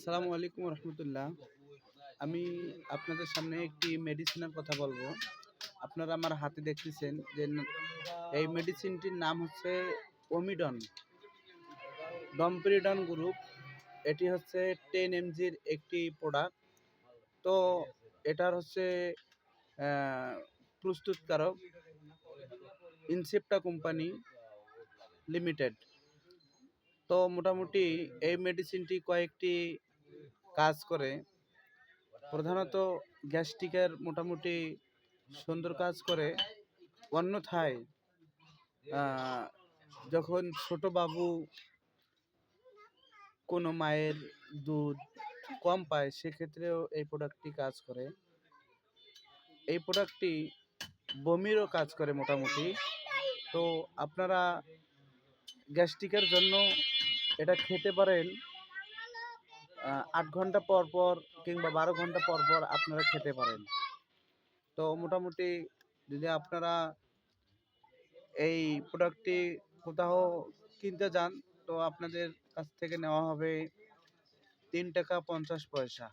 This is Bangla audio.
আসসালামু আলাইকুম রহমতুল্লাহ। আমি আপনাদের সামনে একটি মেডিসিনের কথা বলব। আপনারা আমার হাতে দেখতেছেন যে এই মেডিসিনটির নাম হচ্ছে ওমিডন ডমপ্রিডন গ্রুপ এটি হচ্ছে টেন এমজির একটি প্রোডাক্ট তো এটার হচ্ছে প্রস্তুতকারক ইনসেপ্টা কোম্পানি লিমিটেড তো মোটামুটি এই মেডিসিনটি কয়েকটি কাজ করে। প্রধানত গ্যাস্ট্রিকের মোটামুটি সুন্দর কাজ করে। অন্যথায় যখন ছোট বাবু কোনো মায়ের দুধ কম পায়, সেক্ষেত্রেও এই প্রোডাক্টটি কাজ করে। এই প্রোডাক্টটি বমিরও কাজ করে মোটামুটি। তো আপনারা গ্যাস্ট্রিকের জন্য এটা খেতে পারেন। আট ঘণ্টা পর পর কিংবা বারো ঘণ্টা পর পর আপনারা খেতে পারেন। তো মোটামুটি যদি আপনারা এই প্রোডাক্টটি কোথাও কিনতে যান, তো আপনাদের কাছ থেকে নেওয়া হবে তিন টাকা পঞ্চাশ পয়সা।